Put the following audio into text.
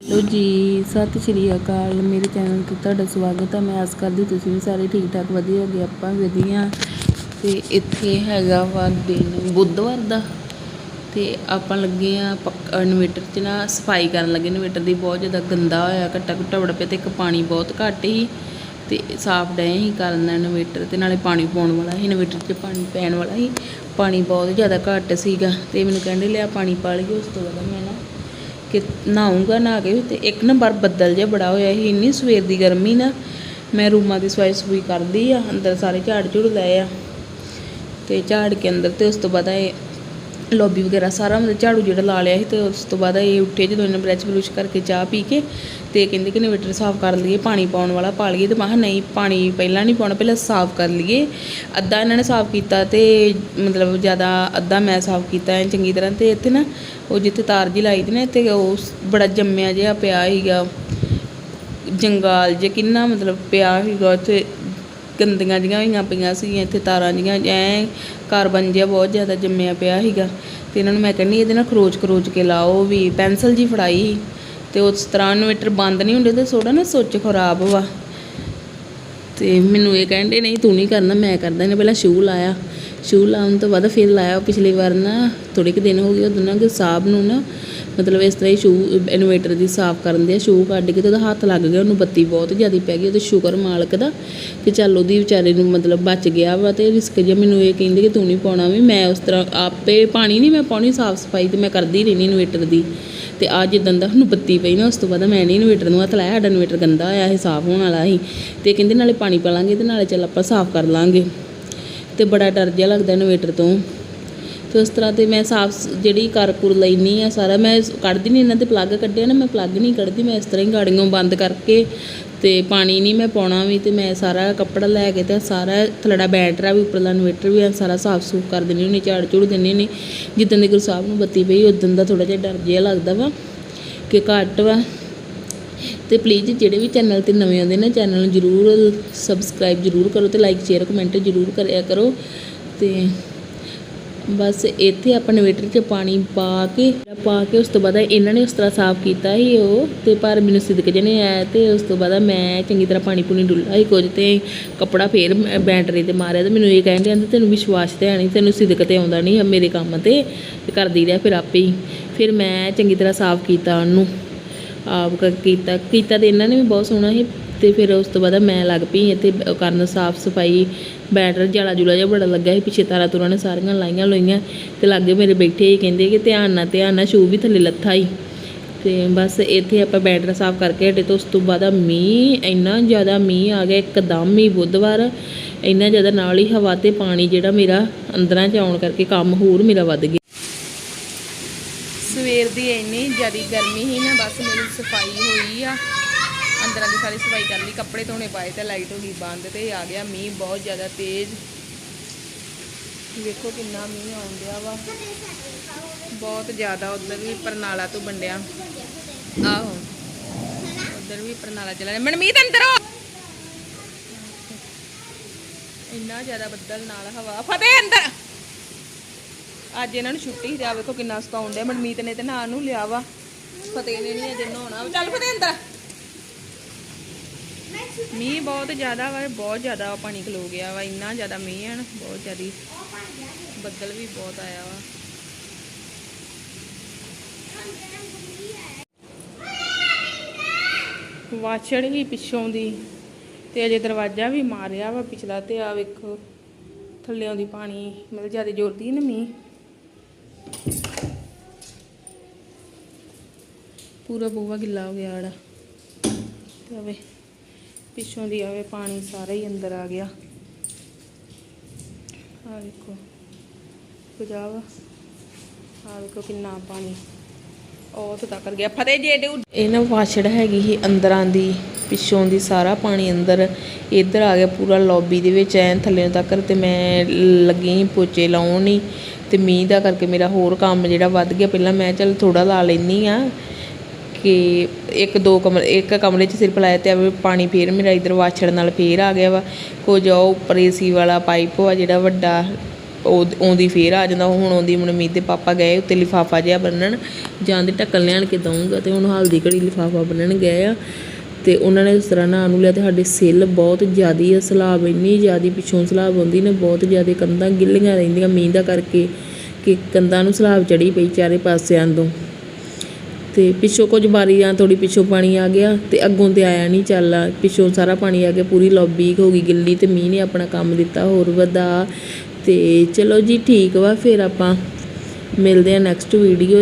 Hello ਜੀ, ਸਤਿ ਸ਼੍ਰੀ ਅਕਾਲ। ਮੇਰੇ ਚੈਨਲ ਤੇ ਤੁਹਾਡਾ ਸਵਾਗਤ ਹੈ ਮੈਂ ਆਸ ਕਰਦੀ ਤੁਸੀਂ ਵੀ ਸਾਰੇ ਠੀਕ ਠਾਕ ਵਧੀਆ ਹੋਗੇ, ਆਪਾਂ ਵੀ ਵਧੀਆ। ਤੇ ਇੱਥੇ ਹੈਗਾ ਵਾ ਦਿਨ ਬੁੱਧਵਾਰ ਦਾ। ਤੇ ਆਪਾਂ ਲੱਗੇ ਆ ਇਨਵੇਟਰ 'ਚ ਨਾ, ਸਫ਼ਾਈ ਕਰਨ ਲੱਗੇ ਇਨਵੇਟਰ ਦੀ ਬਹੁਤ ਜ਼ਿਆਦਾ ਗੰਦਾ ਹੋਇਆ ਘੱਟਾ ਘੁੱਟਾ ਵੜ ਪਿਆ ਤੇ ਇੱਕ ਪਾਣੀ ਬਹੁਤ ਘੱਟ ਹੀ ਤੇ ਸਾਫ਼ ਡਏ ਹੀ ਕਰਨ ਇਨਵੇਟਰ ਤੇ, ਨਾਲੇ ਪਾਣੀ ਪਾਉਣ ਵਾਲਾ ਸੀ। ਇਨਵੇਟਰ 'ਚ ਪਾਣੀ ਪੈਣ ਵਾਲਾ ਸੀ। ਪਾਣੀ ਬਹੁਤ ਜ਼ਿਆਦਾ ਘੱਟ ਸੀਗਾ। ਤੇ ਮੈਨੂੰ ਕਹਿੰਦੇ, ਲਿਆ ਪਾਣੀ ਪਾ ਲਈਏ। ਉਸ ਤੋਂ ਬਾਅਦ ਮੈਂ ਕਿ ਨਹਾਊਂਗਾ ਨਹਾ ਕੇ ਤੇ ਇੱਕ ਬਾਹਰ ਬੱਦਲ ਜਿਹਾ ਬੜਾ ਹੋਇਆ ਸੀ, ਇੰਨੀ ਸਵੇਰ ਦੀ ਗਰਮੀ ਨਾ, ਮੈਂ ਰੂਮਾਂ ਦੀ ਸਫ਼ਾਈ ਸਫੂਈ ਕਰਦੀ ਆ, ਅੰਦਰ ਸਾਰੇ ਝਾੜ ਝੂੜ ਲਏ ਆ ਤੇ ਝਾੜ ਕੇ ਅੰਦਰ ਤੇ ਉਸ ਤੋਂ ਬਾਅਦ ਇਹ ਲੌਬੀ ਵਗੈਰਾ ਸਾਰਾ ਮਤਲਬ ਝਾੜੂ ਜਿਹੜਾ ਲਾ ਲਿਆ ਸੀ ਤੇ ਉਸ ਤੋਂ ਬਾਅਦ ਇਹ ਉੱਠੇ ਜਦੋਂ ਇਹਨਾਂ ਬ੍ਰੈਚ ਬਰੂਸ਼ ਕਰਕੇ ਚਾਹ ਪੀ ਕੇ ਤੇ ਕਹਿੰਦੇ ਕਿ ਇਨਵੇਟਰ ਸਾਫ਼ ਕਰ ਲਈਏ, ਪਾਣੀ ਪਾਉਣ ਵਾਲਾ ਪਾ ਲਈਏ ਤੇ ਮੈਂ ਕਿਹਾ ਨਹੀਂ, ਪਾਣੀ ਪਹਿਲਾਂ ਨਹੀਂ ਪਾਉਣਾ, ਪਹਿਲਾਂ ਸਾਫ਼ ਕਰ ਲਈਏ। ਅੱਧਾ ਇਹਨਾਂ ਨੇ ਸਾਫ਼ ਕੀਤਾ ਤੇ ਮਤਲਬ ਜ਼ਿਆਦਾ ਅੱਧਾ ਮੈਂ ਸਾਫ਼ ਕੀਤਾ ਐਨ ਚੰਗੀ ਤਰ੍ਹਾਂ ਤੇ ਇੱਥੇ ਨਾ ਉਹ ਜਿੱਥੇ ਤਾਰ ਜੀ ਲਾਈ ਦੀ ਨਾ ਤੇ ਉਹ ਬੜਾ ਜੰਮਿਆ ਜਿਹਾ ਪਿਆ ਸੀਗਾ। ਜੰਗਾਲ ਜੇ ਕਿੰਨਾ ਮਤਲਬ ਪਿਆ ਸੀਗਾ ਉੱਥੇ ਗੰਦੀਆਂ ਜੀਆਂ ਹੋਈਆਂ ਪਈਆਂ ਸੀਗੀਆਂ ਇੱਥੇ ਤਾਰਾਂ ਜੀਆਂ ਐ ਕਾਰਬਨ ਜਿਹਾ ਬਹੁਤ ਜ਼ਿਆਦਾ ਜੰਮਿਆ ਪਿਆ ਸੀਗਾ। ਤੇ ਇਹਨਾਂ ਨੂੰ ਮੈਂ ਕਹਿੰਦੀ ਇਹਦੇ ਨਾਲ ਖਰੋਚ ਖਰੋਚ ਕੇ ਲਾਓ ਵੀ, ਪੈਨਸਲ ਜੀ ਫੜਾਈ ਤੇ ਉਸ ਤਰ੍ਹਾਂ ਇਨਵੇਟਰ ਬੰਦ ਨਹੀਂ ਹੁੰਦੇ ਤੇ ਥੋੜਾ ਨਾ ਸੁੱਚ ਖਰਾਬ ਵਾ। ਤੇ ਮੈਨੂੰ ਇਹ ਕਹਿੰਦੇ, ਨਹੀਂ, ਤੂੰ ਨਹੀਂ ਕਰਨਾ, ਮੈਂ ਕਰਦਾ, ਇਹਨੇ ਪਹਿਲਾਂ ਸ਼ੂ ਲਾਇਆ। ਸ਼ੂ ਲਾਉਣ ਤੋਂ ਬਾਅਦ ਫਿਰ ਲਾਇਆ ਪਿਛਲੀ ਵਾਰ ਨਾ ਥੋੜੇ ਕੁ ਦਿਨ ਹੋ ਗਏ ਉਦੋਂ ਨਾ ਕਿ ਸਾਹਿਬ ਨੂੰ ਨਾ, ਮਤਲਬ ਇਸ ਤਰ੍ਹਾਂ ਹੀ ਸ਼ੂ, ਇਨਵੇਟਰ ਦੀ ਸਾਫ਼ ਕਰਨ ਦੇ ਸ਼ੂ ਕੱਢ ਕੇ ਤੇ ਉਹਦਾ ਹੱਥ ਲੱਗ ਗਿਆ, ਉਹਨੂੰ ਬੱਤੀ ਬਹੁਤ ਜ਼ਿਆਦਾ ਪੈ ਗਈ, ਉਹਦੇ ਸ਼ੁਕਰ ਮਾਲਕ ਦਾ, ਕਿ ਚੱਲ ਉਹਦੀ ਵਿਚਾਰੇ ਨੂੰ ਮਤਲਬ ਬਚ ਗਿਆ ਵਾ ਤੇ ਰਿਸਕ ਜਿਹਾ ਮੈਨੂੰ ਇਹ ਕਹਿੰਦੇ ਕਿ ਤੂੰ ਨਹੀਂ ਪਾਉਣਾ ਵੀ, ਮੈਂ ਉਸ ਤਰ੍ਹਾਂ ਆਪੇ ਪਾਣੀ ਨਹੀਂ ਮੈਂ ਪਾਉਣੀ ਸਾਫ਼ ਸਫ਼ਾਈ ਤੇ ਮੈਂ ਕਰਦੀ ਰਹਿਣੀ ਇਨਵੇਟਰ ਦੀ। ਤੇ ਅੱਜ ਜਿੱਦਾਂ ਦਾ ਉਹਨੂੰ ਬੱਤੀ ਪਈ ਨਾ, ਉਸ ਤੋਂ ਬਾਅਦ ਮੈਂ ਨਹੀਂ ਇਨਵੇਟਰ ਨੂੰ ਹੱਥ ਲਾਇਆ, ਸਾਡਾ ਇਨਵੇਟਰ ਗੰਦਾ ਹੋਇਆ ਸੀ ਸਾਫ਼ ਹੋਣ ਵਾਲਾ ਸੀ। ਤੇ ਕਹਿੰਦੇ ਨਾਲੇ ਪਾਣੀ ਪਾ ਲਾਂਗੇ ਤੇ ਨਾਲੇ ਚੱਲ ਆਪਾਂ ਸਾਫ਼ ਕਰ ਲਾਂਗੇ। ਤੇ ਬੜਾ ਡਰ ਜਿਹਾ ਲੱਗਦਾ ਇਨਵੇਟਰ ਤੋਂ। ਤੇ ਉਸ ਤਰ੍ਹਾਂ ਤੇ ਮੈਂ ਸਾਫ਼ ਜਿਹੜੀ ਕਰ ਕੁਰ ਲੈਣੀ ਆ ਸਾਰਾ, ਮੈਂ ਕੱਢਦੀ ਨਹੀਂ ਇਹਨਾਂ ਤੇ ਪਲੱਗ ਕੱਢਿਆ ਨਾ, ਮੈਂ ਪਲੱਗ ਨਹੀਂ ਕੱਢਦੀ, ਮੈਂ ਇਸ ਤਰ੍ਹਾਂ ਹੀ ਗਾੜੀਆਂ ਬੰਦ ਕਰਕੇ ਤੇ ਪਾਣੀ ਨਹੀਂ ਮੈਂ ਪਾਉਣਾ ਵੀ ਤੇ ਮੈਂ ਸਾਰਾ ਕੱਪੜਾ ਲੈ ਕੇ ਤੇ ਸਾਰਾ ਥਲੜਾ ਬੈਟਰਾ ਵੀ ਉੱਪਰਲਾ ਇਨਵੇਟਰ ਵੀ ਐਂ ਸਾਰਾ ਸਾਫ਼ ਸੂਫ ਕਰ ਦਿੰਦੀ ਹੁੰਦੀ ਝਾੜ ਝੂੜ ਦਿੰਦੀ ਹੁੰਦੀ। ਜਿੱਦਣ ਦੇ ਗੁਰੂ ਸਾਹਿਬ ਨੂੰ ਬੱਤੀ ਪਈ, ਉਦੋਂ ਦਾ ਥੋੜਾ ਜਿਹਾ ਡਰ ਜਿਹਾ ਲੱਗਦਾ ਵਾ ਕਿ ਘੱਟ ਵਾ। ਤੇ ਪਲੀਜ਼ ਜਿਹੜੇ ਵੀ ਚੈਨਲ ਤੇ ਨਵੇਂ ਆਉਂਦੇ ਨੇ ਚੈਨਲ ਨੂੰ ਜਰੂਰ ਸਬਸਕ੍ਰਾਈਬ ਜਰੂਰ ਕਰੋ ਤੇ ਲਾਈਕ ਸ਼ੇਅਰ ਕਮੈਂਟ ਜਰੂਰ ਕਰਿਆ ਕਰੋ। ਤੇ ਬਸ ਇੱਥੇ ਆਪਾਂ ਇਨਵੇਟਰ 'ਚ ਪਾਣੀ ਪਾ ਕੇ ਪਾ ਕੇ ਉਸ ਤੋਂ ਬਾਅਦ ਇਹਨਾਂ ਨੇ ਉਸ ਤਰ੍ਹਾਂ ਸਾਫ਼ ਕੀਤਾ ਸੀ ਉਹ ਤੇ ਪਰ ਮੈਨੂੰ ਸਿਦਕ ਜਨੇ ਆਇਆ ਤੇ ਉਸ ਤੋਂ ਬਾਅਦ ਮੈਂ ਚੰਗੀ ਤਰ੍ਹਾਂ ਪਾਣੀ ਪੂਣੀ ਡੁੱਲਾ ਹੀ ਕੁਝ ਤੇ ਕੱਪੜਾ ਫੇਰ ਬੈਟਰੀ ਤੇ ਮਾਰਿਆ ਤੇ ਮੈਨੂੰ ਇਹ ਕਹਿੰਦੇ ਆਂਦੇ ਤੈਨੂੰ ਵਿਸ਼ਵਾਸ ਤੇ ਹੈ ਨਹੀਂ, ਤੈਨੂੰ ਸਿਦਕ ਤੇ ਆਉਂਦਾ ਨਹੀਂ ਮੇਰੇ ਕੰਮ ਤੇ ਕਰਦੀ ਰਿਹਾ ਫਿਰ ਆਪੇ ਹੀ। ਫਿਰ ਮੈਂ ਚੰਗੀ ਤਰ੍ਹਾਂ ਸਾਫ਼ ਕੀਤਾ ਉਹਨੂੰ। ਆਪ ਕ- ਕੀਤਾ ਕੀਤਾ ਤੇ ਇਹਨਾਂ ਨੇ ਵੀ ਬਹੁਤ ਸੋਹਣਾ ਸੀ ਤੇ ਫਿਰ ਉਸ ਤੋਂ ਬਾਅਦ ਮੈਂ ਲੱਗ ਪਈ ਇੱਥੇ ਕਰਨ ਸਾਫ਼ ਸਫ਼ਾਈ, ਬੈਟਰ ਜਲਾ ਜੁਲਾ ਜਿਹਾ ਬੜਾ ਲੱਗਾ ਸੀ, ਪਿੱਛੇ ਤਾਰਾਂ ਤੁਰਾਂ ਨੇ ਸਾਰੀਆਂ ਲਾਈਆਂ ਲੋਈਆਂ ਤੇ ਲਾਗੇ ਮੇਰੇ ਬੈਠੇ ਹੀ ਕਹਿੰਦੇ ਕਿ ਧਿਆਨ ਨਾਲ ਧਿਆਨ ਨਾਲ ਸ਼ੂ ਵੀ ਥੱਲੇ ਲੱਥਾ ਹੀ ਤੇ ਬਸ ਇੱਥੇ ਆਪਾਂ ਬੈਟਰ ਸਾਫ਼ ਕਰਕੇ ਹਟੇ ਤੇ ਉਸ ਤੋਂ ਬਾਅਦ ਮੀਂਹ, ਇੰਨਾ ਜ਼ਿਆਦਾ ਮੀਂਹ ਆ ਗਿਆ, ਇੱਕਦਮ ਹੀ ਬੁੱਧਵਾਰ। ਇੰਨਾ ਜ਼ਿਆਦਾ ਨਾਲ ਹੀ ਹਵਾ ਤੇ ਪਾਣੀ ਜਿਹੜਾ ਮੇਰਾ ਅੰਦਰਾਂ ਚ ਆਉਣ ਕਰਕੇ ਕੰਮ ਹੋਰ ਮੇਰਾ ਵੱਧ ਗਿਆ। ਸਵੇਰ ਦੀ ਇੰਨੀ ਜ਼ਿਆਦੀ ਗਰਮੀ ਸੀ ਨਾ, ਬਸ ਮੇਰੀ ਸਫ਼ਾਈ ਹੋਈ ਆ। ਅੰਦਰਾਂ ਦੀ ਸਾਰੀ ਸਫ਼ਾਈ ਕਰ ਲਈ, ਕੱਪੜੇ ਧੋਣੇ ਪਾਏ ਤੇ ਲਾਈਟ ਹੋ ਗਈ ਬੰਦ ਤੇ ਆ ਗਿਆ ਮੀਂਹ, ਬਹੁਤ ਜ਼ਿਆਦਾ ਤੇਜ਼। ਵੇਖੋ ਕਿੰਨਾ ਮੀਂਹ ਆਉਣ ਵਾ। ਬਹੁਤ ਜ਼ਿਆਦਾ ਉਧਰ ਵੀ ਪਰਨਾਲਾ ਤੋਂ ਬੰਡਿਆ ਆਹੋ, ਉਧਰ ਵੀ ਪਰਨਾਲਾ ਚਲਾ ਰਿਹਾ। ਮਨਮੀਤ, ਅੰਦਰ ਇੰਨਾ ਜ਼ਿਆਦਾ ਬੱਦਲ ਨਾਲ ਹਵਾ। ਫਤਿਹ, ਅੰਦਰ! ਅੱਜ ਇਹਨਾਂ ਨੂੰ ਛੁੱਟੀ ਜਾ ਵੇਖੋ ਕਿੰਨਾ ਸਤਾਉਣ ਡਿਆ। ਮਨਮੀਤ ਨੇ ਤੇ ਨਾਂ ਨੂੰ ਲਿਆ ਵਾ। ਫਤਿਹ ਨੇ ਨਹੀਂ ਅਜੇ ਨਹਾਉਣਾ ਚੱਲ ਫਤਿਹ ਅੰਦਰ। ਮੀਂਹ ਬਹੁਤ ਜ਼ਿਆਦਾ ਵਾ, ਬਹੁਤ ਜ਼ਿਆਦਾ ਪਾਣੀ ਖਲੋ ਗਿਆ ਵਾ। ਇੰਨਾ ਜ਼ਿਆਦਾ ਮੀਂਹ ਹੈ ਬਹੁਤ ਜ਼ਿਆਦੀ। ਬੱਦਲ ਵੀ ਬਹੁਤ ਆਇਆ ਵਾ। ਵਾਛੜ ਹੀ ਪਿੱਛੋਂ ਦੀ, ਤੇ ਅਜੇ ਦਰਵਾਜ਼ਾ ਵੀ ਮਾਰਿਆ ਵਾ ਪਿਛਲਾ, ਤੇ ਆ ਵੇਖੋ, ਥੱਲਿਓਂ ਦੀ ਪਾਣੀ, ਮਤਲਬ ਜ਼ਿਆਦਾ ਜ਼ੋਰ ਦੀ ਨਾ ਮੀਂਹ। ਪੂਰਾ ਬੂਹਾ ਗਿੱਲਾ ਹੋ ਗਿਆ ਆੜਾ। ਤੇ ਆਵੇ, ਪਿੱਛੋਂ ਦੀ ਆਵੇ, ਪਾਣੀ ਸਾਰਾ ਹੀ ਅੰਦਰ ਆ ਗਿਆ। ਆ ਵੇਖੋ ਪੰਜਾਬ ਆ ਵੇਖੋ ਕਿੰਨਾ ਪਾਣੀ। ਉਹ ਤੋਂ ਤੱਕ ਗਿਆ। ਫਤਿਹ ਜੇ ਇਹ ਨਾ ਵਾਛੜ ਹੈਗੀ ਸੀ ਅੰਦਰਾਂ ਦੀ, ਪਿੱਛੋਂ ਦੀ ਸਾਰਾ ਪਾਣੀ ਅੰਦਰ। ਇੱਧਰ ਆ ਗਿਆ ਪੂਰਾ ਲੌਬੀ ਦੇ ਵਿੱਚ, ਐਨ ਥੱਲੇ ਤੱਕ ਤੇ ਮੈਂ ਲੱਗੀ ਸੀ, ਪੋਚੇ ਲਾਉਣ ਹੀ। ਅਤੇ ਮੀਂਹ ਦਾ ਕਰਕੇ ਮੇਰਾ ਹੋਰ ਕੰਮ ਜਿਹੜਾ ਵੱਧ ਗਿਆ। ਪਹਿਲਾਂ ਮੈਂ ਚੱਲ ਥੋੜ੍ਹਾ ਲਾ ਲੈਂਦੀ ਹਾਂ ਕਿ ਇੱਕ ਦੋ ਕਮਰੇ, ਇੱਕ ਕਮਰੇ 'ਚ ਸਿਰਫ ਲਾਇਆ ਅਤੇ ਆਵੇ ਪਾਣੀ ਫੇਰ ਮੇਰਾ ਇੱਧਰ ਵਾਛੜ ਨਾਲ ਫੇਰ ਆ ਗਿਆ ਵਾ। ਕੁਝ ਉਹ ਉੱਪਰ ਏਸੀ ਵਾਲਾ ਪਾਈਪ ਵਾ ਜਿਹੜਾ ਵੱਡਾ, ਉਹ ਆਉਂਦੀ ਫੇਰ ਆ ਜਾਂਦਾ। ਹੁਣ ਆਉਂਦੀ ਮਨਮੀਤ ਦੇ ਪਾਪਾ ਗਏ ਉੱਤੇ ਲਿਫਾਫਾ ਜਿਹਾ ਬੰਨਣ ਜਾਂਦੇ ਢੱਕਣ ਲਿਆਣ ਕੇ ਦਊਂਗਾ ਤੇ ਹੁਣ ਹਾਲ ਦੀ ਘੜੀ ਲਿਫਾਫਾ ਬੰਨਣ ਗਏ ਆ। ਤੇ ਉਹਨਾਂ ਨੇ ਉਸ ਤਰ੍ਹਾਂ ਨਾਂ ਨੂੰ ਲਿਆ ਤੇ ਸਾਡੇ ਸਿੱਲ ਬਹੁਤ ਜ਼ਿਆਦੀ ਆ, ਸਲਾਬ ਇੰਨੀ ਜ਼ਿਆਦੀ ਪਿੱਛੋਂ ਸਲਾਬ ਆਉਂਦੀ ਨੇ, ਬਹੁਤ ਜ਼ਿਆਦੀ ਕੰਧਾਂ ਗਿੱਲੀਆਂ ਰਹਿੰਦੀਆਂ ਮੀਂਹ ਦਾ ਕਰਕੇ ਕਿ ਕੰਧਾਂ ਨੂੰ ਸਲਾਬ ਚੜੀ ਪਈ ਚਾਰੇ ਪਾਸਿਆਂ ਤੋਂ। ਤੇ ਪਿੱਛੋਂ ਕੁਝ ਬਾਰੀਆਂ ਥੋੜੀ ਪਿੱਛੋਂ ਪਾਣੀ ਆ ਗਿਆ ਤੇ ਅੱਗੋਂ ਤੇ ਆਇਆ ਨਹੀਂ ਚੱਲਾ, ਪਿੱਛੋਂ ਸਾਰਾ ਪਾਣੀ ਆ ਗਿਆ, ਪੂਰੀ ਲੌਬੀ ਹੋ ਗਈ ਗਿੱਲੀ ਤੇ ਮੀਂਹ ਨੇ ਆਪਣਾ ਕੰਮ ਦਿੱਤਾ ਹੋਰ ਵਧਾ। ਤੇ ਚਲੋ ਜੀ ਠੀਕ ਵਾ, ਫਿਰ ਆਪਾਂ ਮਿਲਦੇ ਆ ਨੈਕਸਟ ਵੀਡੀਓ